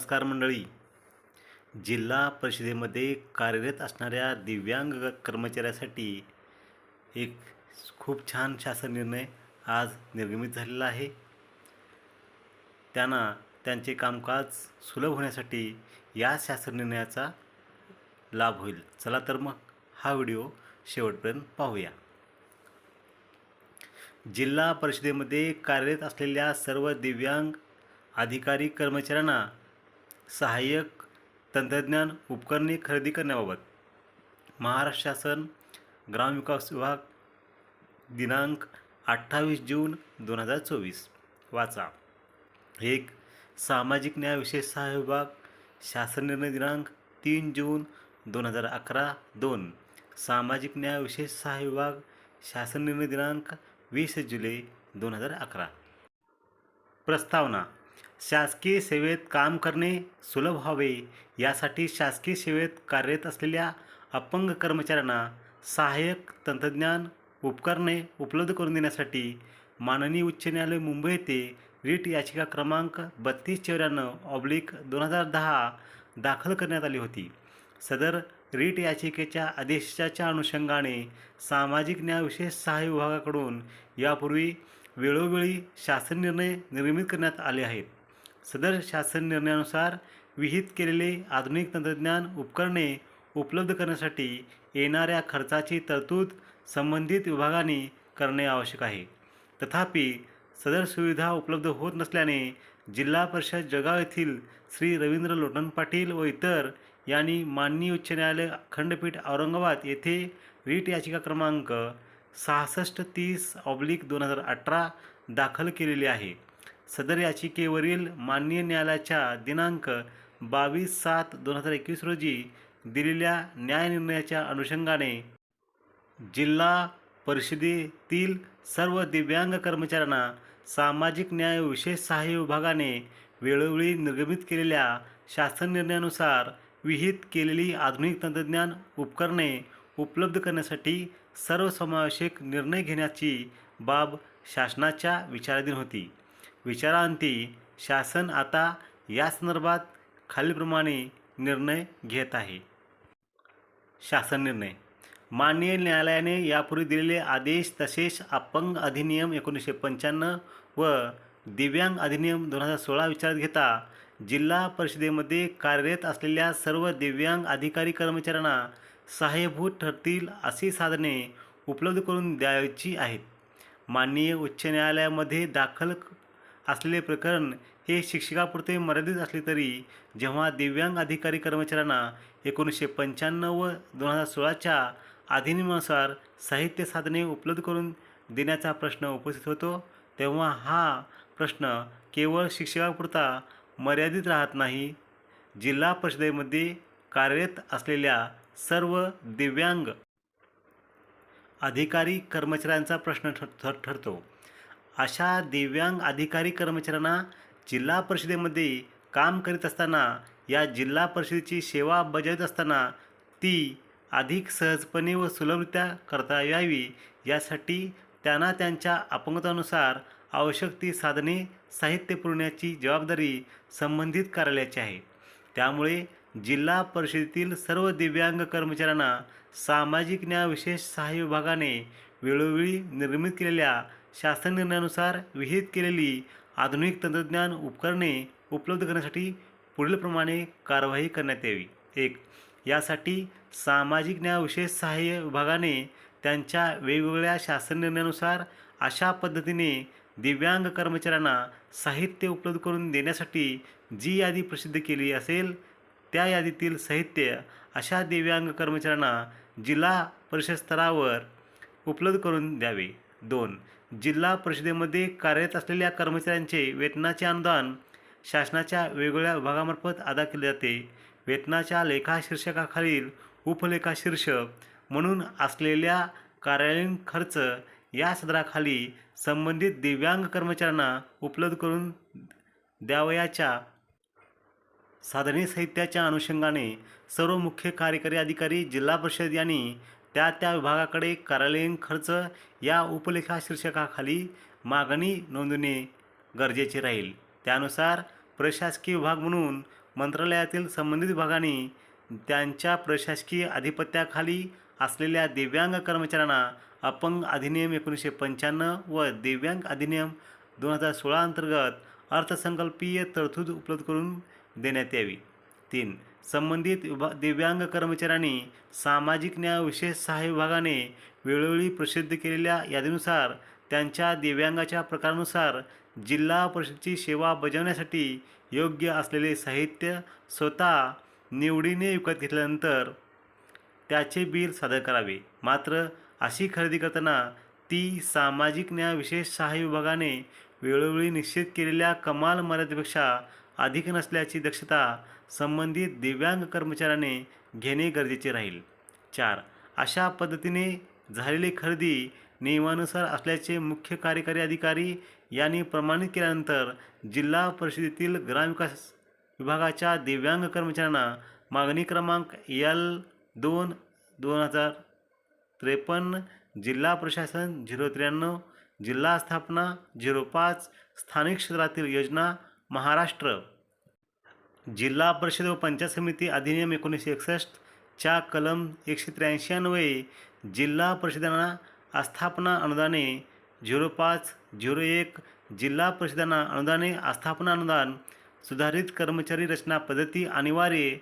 नमस्कार मंडळी. जिल्हा परिषदेमध्ये कार्यरत असणाऱ्या दिव्यांग कर्मचाऱ्यासाठी एक खूप छान शासन निर्णय आज निर्गमित झालेला आहे. त्यांना त्यांचे कामकाज सुलभ होण्यासाठी या शासन निर्णयाचा लाभ होईल. चला तर मग हा व्हिडिओ शेवटपर्यंत पाहूया. जिल्हा परिषदेमध्ये कार्यरत असलेल्या सर्व दिव्यांग अधिकारी कर्मचाऱ्यांना सहाय्यक तंत्रज्ञान उपकरणे खरेदी करण्याबाबत महाराष्ट्र शासन ग्रामविकास विभाग दिनांक अठ्ठावीस जून दोन हजार चोवीस. वाचा. एक सामाजिक न्याय विशेष सहाय्य विभाग शासन निर्णय दिनांक तीन जून दोन हजार अकरा दोन. सामाजिक न्याय विशेष सहाय्य विभाग शासन निर्णय दिनांक वीस जुलै दोन हजार अकरा. प्रस्तावना. शासकीय सेवेत काम करणे सुलभ व्हावे यासाठी शासकीय सेवेत कार्यरत असलेल्या अपंग कर्मचाऱ्यांना सहाय्यक तंत्रज्ञान उपकरणे उपलब्ध करून देण्यासाठी माननीय उच्च न्यायालय मुंबई येथे रीट याचिका क्रमांक बत्तीस चौऱ्याण्णव ऑब्लिक दोन हजार दहा दाखल करण्यात आली होती. सदर रीट याचिकेच्या आदेशाच्या अनुषंगाने सामाजिक न्याय विशेष सहाय्य विभागाकडून यापूर्वी वेळोवेळी शासन निर्णय निर्मित करण्यात आले आहेत. सदर शासन निर्णयानुसार विहित केलेले आधुनिक तंत्रज्ञान उपकरणे उपलब्ध करण्यासाठी येणाऱ्या खर्चाची तरतूद संबंधित विभागाने करणे आवश्यक आहे. तथापि सदर सुविधा उपलब्ध होत नसल्याने जिल्हा परिषद जळगाव येथील श्री रवींद्र लोटन पाटील व इतर यांनी माननीय उच्च न्यायालय खंडपीठ औरंगाबाद येथे रीट याचिका क्रमांक सहासष्ट तीस ऑब्लिक दोन हजार अठरा दाखल केलेली आहे. सदर याचिकेवरील माननीय न्यायालयाच्या दिनांक बावीस सात दोन हजार एकवीस रोजी दिलेल्या न्यायनिर्णयाच्या अनुषंगाने जिल्हा परिषदेतील सर्व दिव्यांग कर्मचाऱ्यांना सामाजिक न्याय विशेष सहाय्य विभागाने वेळोवेळी निर्गमित केलेल्या शासन निर्णयानुसार विहित केलेली आधुनिक तंत्रज्ञान उपकरणे उपलब्ध करण्यासाठी सर्वसमावेशक निर्णय घेण्याची बाब शासनाच्या विचाराधीन होती. विचारांती शासन आता या संदर्भात खालीलप्रमाणे निर्णय घेत आहे. शासन निर्णय. माननीय न्यायालयाने यापूर्वी दिलेले आदेश तसेच अपंग अधिनियम एकोणीसशे पंच्याण्णव व दिव्यांग अधिनियम दोन हजार सोळा विचारात घेता जिल्हा परिषदेमध्ये कार्यरत असलेल्या सर्व दिव्यांग अधिकारी कर्मचाऱ्यांना सहाय्यभूत ठरतील अशी साधने उपलब्ध करून द्यायची आहेत. माननीय उच्च न्यायालयामध्ये दाखल असलेले प्रकरण हे शिक्षकापुरते मर्यादित असले तरी जेव्हा दिव्यांग अधिकारी कर्मचाऱ्यांना एकोणीसशे पंच्याण्णव व दोन हजार सोळाच्या अधिनियमानुसार साहित्य साधने उपलब्ध करून देण्याचा प्रश्न उपस्थित होतो तेव्हा हा प्रश्न केवळ शिक्षकापुरता मर्यादित राहत नाही. जिल्हा परिषदेमध्ये कार्यरत असलेल्या सर्व दिव्यांग अधिकारी कर्मचाऱ्यांचा प्रश्न ठर ठर ठरतो. अशा दिव्यांग अधिकारी कर्मचाऱ्यांना जिल्हा परिषदेमध्ये काम करीत असताना या जिल्हा परिषदेची सेवा बजावत असताना ती अधिक सहजपणे व सुलभरित्या करता यावी यासाठी त्यांना त्यांच्या अपंगतानुसार आवश्यक ती साधने साहित्य पुरवण्याची जबाबदारी संबंधित कार्यालयाची आहे. त्यामुळे जिल्हा परिषदेतील सर्व दिव्यांग कर्मचाऱ्यांना सामाजिक न्याय विशेष सहाय्य विभागाने वेळोवेळी निर्मित केलेल्या शासन निर्णयानुसार विहित केलेली आधुनिक तंत्रज्ञान उपकरणे उपलब्ध करण्यासाठी पुढीलप्रमाणे कारवाई करण्यात यावी. एक यासाठी सामाजिक न्याय विशेष सहाय्य विभागाने त्यांच्या वेगवेगळ्या शासन निर्णयानुसार अशा पद्धतीने दिव्यांग कर्मचाऱ्यांना साहित्य उपलब्ध करून देण्यासाठी जी यादी प्रसिद्ध केली असेल त्या यादीतील साहित्य अशा दिव्यांग कर्मचाऱ्यांना जिल्हा परिषद स्तरावर उपलब्ध करून द्यावे. दोन जिल्हा परिषदेमध्ये कार्यरत असलेल्या कर्मचाऱ्यांचे वेतनाचे अनुदान शासनाच्या वेगवेगळ्या विभागामार्फत अदा केले जाते. वेतनाच्या लेखा शीर्षकाखालील उपलेखा शीर्षक म्हणून असलेल्या कार्यालयीन खर्च या सदराखाली संबंधित दिव्यांग कर्मचाऱ्यांना उपलब्ध करून द्यावयाच्या साधने साहित्याच्या अनुषंगाने सर्व मुख्य कार्यकारी अधिकारी जिल्हा परिषद यांनी त्या त्या विभागाकडे कार्यालयीन खर्च या उपलेखा शीर्षकाखाली मागणी नोंदवणे गरजेचे राहील. त्यानुसार प्रशासकीय विभाग म्हणून मंत्रालयातील संबंधित विभागाने त्यांच्या प्रशासकीय आधिपत्याखाली असलेल्या दिव्यांग कर्मचाऱ्यांना अपंग अधिनियम एकोणीसशे पंच्याण्णव व दिव्यांग अधिनियम दोन हजार सोळा अंतर्गत अर्थसंकल्पीय तरतूद उपलब्ध करून देण्यात यावी. तीन संबंधित विभा दिव्यांग कर्मचाऱ्यांनी सामाजिक न्याय विशेष सहाय्य विभागाने वेळोवेळी प्रसिद्ध केलेल्या यादीनुसार त्यांच्या दिव्यांगाच्या प्रकारानुसार जिल्हा परिषदची सेवा बजावण्यासाठी योग्य असलेले साहित्य स्वतः निवडीने विकत घेतल्यानंतर त्याचे बिल सादर करावे. मात्र अशी खरेदी करताना ती सामाजिक न्याय विशेष सहाय्य विभागाने वेळोवेळी निश्चित केलेल्या कमाल मर्यादेपेक्षा अधिक नसल्याची दक्षता संबंधित दिव्यांग कर्मचाऱ्याने घेणे गरजेचे राहील. चार अशा पद्धतीने झालेली खरेदी नियमानुसार असल्याचे मुख्य कार्यकारी अधिकारी यांनी प्रमाणित केल्यानंतर जिल्हा परिषदेतील ग्रामविकास विभागाच्या दिव्यांग कर्मचाऱ्यांना मागणी क्रमांक एल दोन दोन हजार त्रेपन्न जिल्हा प्रशासन झिरो त्र्याण्णव जिल्हा स्थापना झिरो पाच स्थानिक क्षेत्रातील योजना महाराष्ट्र जिल्हा परिषद व पंचायत समिती अधिनियम एकोणीसशे एकसष्टच्या कलम एकशे त्र्याऐंशी अन्वये जिल्हा परिषदांना आस्थापना अनुदाने झिरो पाच झिरो एक जिल्हा परिषदांना अनुदाने आस्थापना अनुदान सुधारित कर्मचारी रचना पद्धती अनिवार्य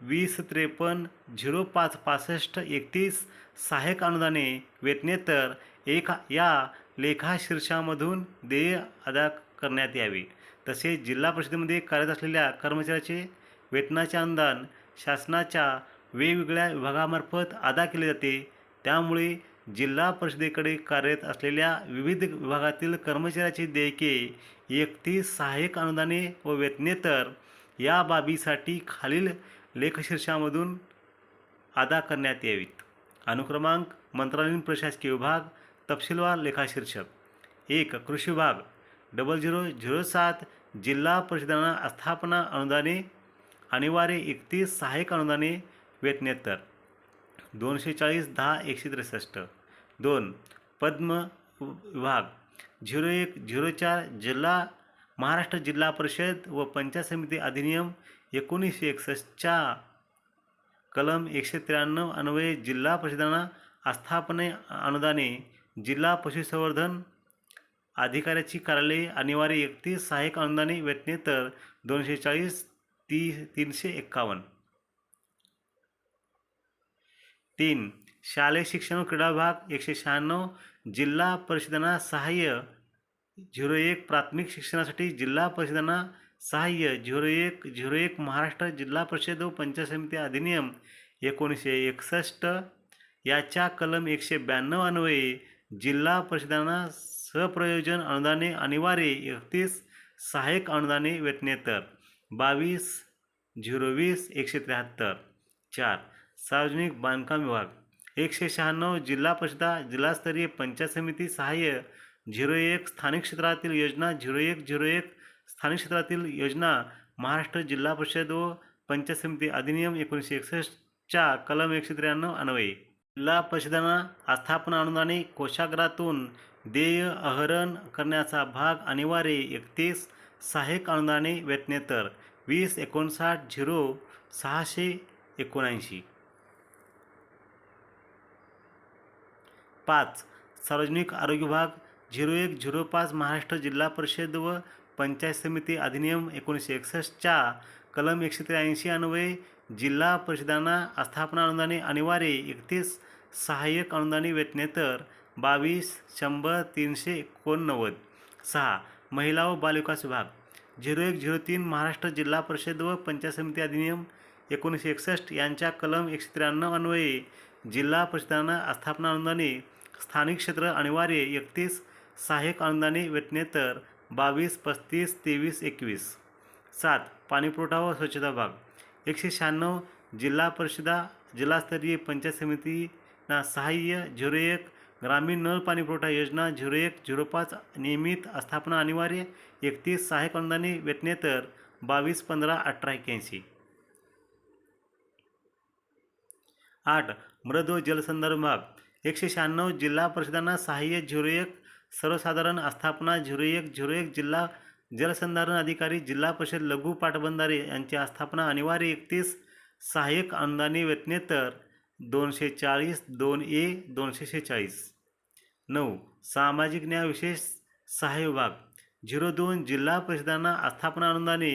वीस त्रेपन्न झिरो पाच पासष्ट एकतीस सहाय्यक अनुदाने वेतनेतर एक या लेखाशीर्षामधून देय अदा करण्यात यावे. तसेच जिल्हा परिषदेमध्ये कार्यरत असलेल्या कर्मचाऱ्याचे वेतनाचे अनुदान शासनाच्या वेगवेगळ्या विभागामार्फत अदा केले जाते. त्यामुळे जिल्हा परिषदेकडे कार्यरत असलेल्या विविध विभागातील कर्मचाऱ्याची देयके एकतीस सहाय्यक अनुदाने व वेतनेतर या बाबीसाठी खालील लेखशीर्षामधून अदा करण्यात यावीत. अनुक्रमांक मंत्रालयीन प्रशासकीय विभाग तपशीलवार लेखाशीर्षक. एक कृषी विभाग. डबल झिरो झिरो सात जिल्हा परिषदांना आस्थापना अनुदाने अनिवार्य एकतीस सहाय्यक अनुदाने वेतनेतर. दोनशे चाळीस दहा एकशे त्रेसष्ट. दोन पद्म विभाग. झिरो एक झिरो चार जिल्हा महाराष्ट्र जिल्हा परिषद व पंचायत समिती अधिनियम एकोणीसशे एकसष्टच्या कलम एकशे त्र्याण्णव अन्वये जिल्हा परिषदांना आस्थापने अनुदाने जिल्हा पशुसंवर्धन अधिकाऱ्याची कार्यालये अनिवार्य एकतीस सहाय्यक अनुदाने वेतनेतर दोनशे चाळीस ती तीनशे एक्कावन्न. तीन शालेय शिक्षण क्रीडा विभाग एकशे शहाण्णव जिल्हा परिषदांना सहाय्य झिरो एक प्राथमिक शिक्षणासाठी जिल्हा परिषदांना सहाय्य झिरो एक झिरो एक महाराष्ट्र जिल्हा परिषद व पंचायत समिती अधिनियम एकोणीसशे एकसष्ट. याच्या कलम एकशे ब्याण्णव अन्वये जिल्हा परिषदांना सप्रयोजन अनुदाने अनिवार्य एकतीस सहाय्यक अनुदाने वेटनेतर बावीस झिरो वीस एकशे त्र्याहत्तर. चार सार्वजनिक बांधकाम विभाग. एकशे शहाण्णव जिल्हा परिषदा जिल्हास्तरीय पंचायत समिती सहाय्य झिरो एक स्थानिक क्षेत्रातील योजना झिरो एक झिरो एक स्थानिक क्षेत्रातील योजना महाराष्ट्र जिल्हा परिषद व पंचायत समिती अधिनियम एकोणीसशे एकसष्टच्या कलम एकशे त्र्याण्णव अन्वये. जिल्हा परिषदांना आस्थापना अनुदाने कोशागरातून देय आहरण करण्याचा भाग अनिवार्य एकतीस सहाय्यक अनुदाने वेतनेतर वीस एकोणसाठ झिरो सहाशे एकोणऐंशी. पाच सार्वजनिक आरोग्य विभाग झिरो एक झिरो पाच महाराष्ट्र जिल्हा परिषद व पंचायत समिती अधिनियम एकोणीसशे एकसष्टच्या कलम एकशे त्र्याऐंशी अन्वये जिल्हा परिषदांना आस्थापना अनुदाने अनिवार्य एकतीस सहाय्यक अनुदाने वेतनेतर बावीस शंभर तीनशे एकोणनव्वद. सहा महिला व बालविकास विभाग. झिरो एक झिरो तीन महाराष्ट्र जिल्हा परिषद व पंचायत समिती अधिनियम एकोणीसशे एकसष्ट यांच्या कलम एकशे त्र्याण्णव अन्वये जिल्हा परिषदांना आस्थापना अनुदाने स्थानिक क्षेत्र अनिवार्य एकतीस सहाय्यक अनुदाने वेतनेतर बावीस पस्तीस तेवीस एकवीस. सात पाणीपुरवठा व स्वच्छता भाग एकशे शहाण्णव जिल्हा परिषदा जिल्हास्तरीय पंचायत समितीना सहाय्य झिरो एक ग्रामीण नळ पाणीपुरवठा योजना झिरो एक झिरो पाच नियमित आस्थापना अनिवार्य एकतीस सहाय्यक अनुदाने वेतनेतर बावीस पंधरा अठरा एक्याऐंशी आठ मृद व जलसंधारण एकशे शहाण्णव जिल्हा परिषदांना सहाय्य झिरो एक सर्वसाधारण आस्थापना झिरो एक झिरो एक जिल्हा जलसंधारण अधिकारी जिल्हा परिषद लघु पाटबंधारे यांची आस्थापना अनिवार्य एकतीस सहाय्यक अनुदाने वेतनेतर दोनशे चाळीस दोन ए दोनशे शेहेचाळीस नऊ सामाजिक न्याय विशेष सहाय्य विभाग. झिरो दोन जिल्हा परिषदांना आस्थापना अनुदाने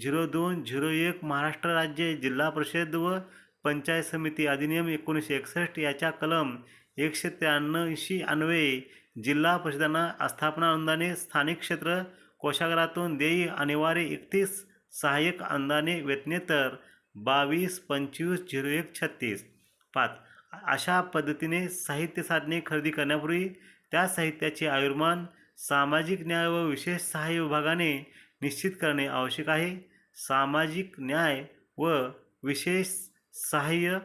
झिरो दोन झिरो एक महाराष्ट्र राज्य जिल्हा परिषद व पंचायत समिती अधिनियम एकोणीसशे एकसष्ट याच्या कलम एकशे त्र्याऐंशी अन्वये जिल्हा परिषदांना आस्थापना अनुदाने स्थानिक क्षेत्र कोशागरातून देई अनिवार्य एकतीस सहाय्यक अंदाने वेतनेतर बावीस पंचवीस झिरो एक छत्तीस. पाच. अशा पद्धतीने साहित्य साधने खरेदी करण्यापूर्वी त्या साहित्याचे आयुर्मान सामाजिक न्याय व विशेष सहाय्य विभागाने निश्चित करणे आवश्यक आहे. सामाजिक न्याय व विशेष सहाय्य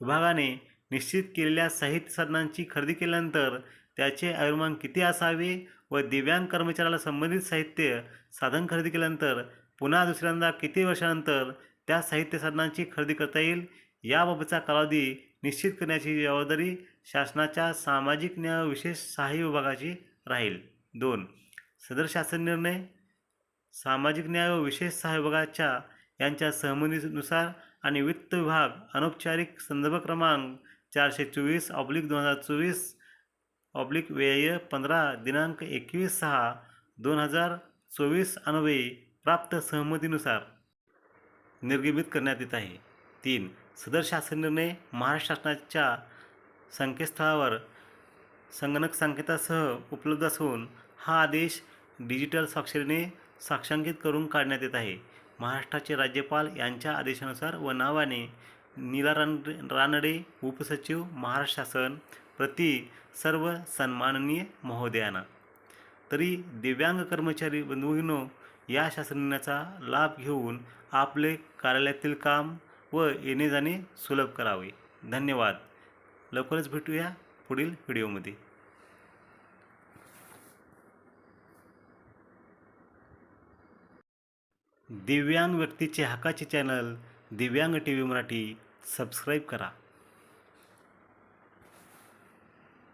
विभागाने निश्चित केलेल्या साहित्य साधनांची खरेदी केल्यानंतर त्याचे आयुर्मान किती असावे व दिव्यांग कर्मचाऱ्याला संबंधित साहित्य साधन खरेदी केल्यानंतर पुन्हा दुसऱ्यांदा किती वर्षानंतर त्या साहित्य साधनांची खरेदी करता येईल? याबाबतचा कालावधी निश्चित करण्याची जबाबदारी शासनाच्या सामाजिक न्याय विशेष सहाय्य विभागाची राहील. दोन. सदर शासन निर्णय सामाजिक न्याय व विशेष सहाय्य विभागाच्या यांच्या सहमतीनुसार आणि वित्त विभाग अनौपचारिक संदर्भ क्रमांक चारशे चोवीस ऑब्लिक दोन हजार चोवीस ऑब्लिक व्यय पंधरा दिनांक एकवीस सहा दोन हजार चोवीस अन्वये प्राप्त सहमतीनुसार निर्गमित करण्यात येत आहे. तीन सदर शासन निर्णय महाराष्ट्र शासनाच्या संकेतस्थळावर संगणक संकेतासह उपलब्ध असून हा आदेश डिजिटल स्वाक्षरीने साक्षांकित करून काढण्यात येत आहे. महाराष्ट्राचे राज्यपाल यांच्या आदेशानुसार व नावाने नीला रान रानडे उपसचिव महाराष्ट्र शासन प्रति सर्व सन्माननीय महोदयांना. तरी दिव्यांग कर्मचारी बंधूंनो या शास्त्रज्ञाचा लाभ घेऊन आपले कार्यालयातील काम व येणे जाणे सुलभ करावे. धन्यवाद. लवकरच भेटूया पुढील व्हिडिओमध्ये. दिव्यांग व्यक्तीचे हक्काचे channel Divyang T V Marathi subscribe करा.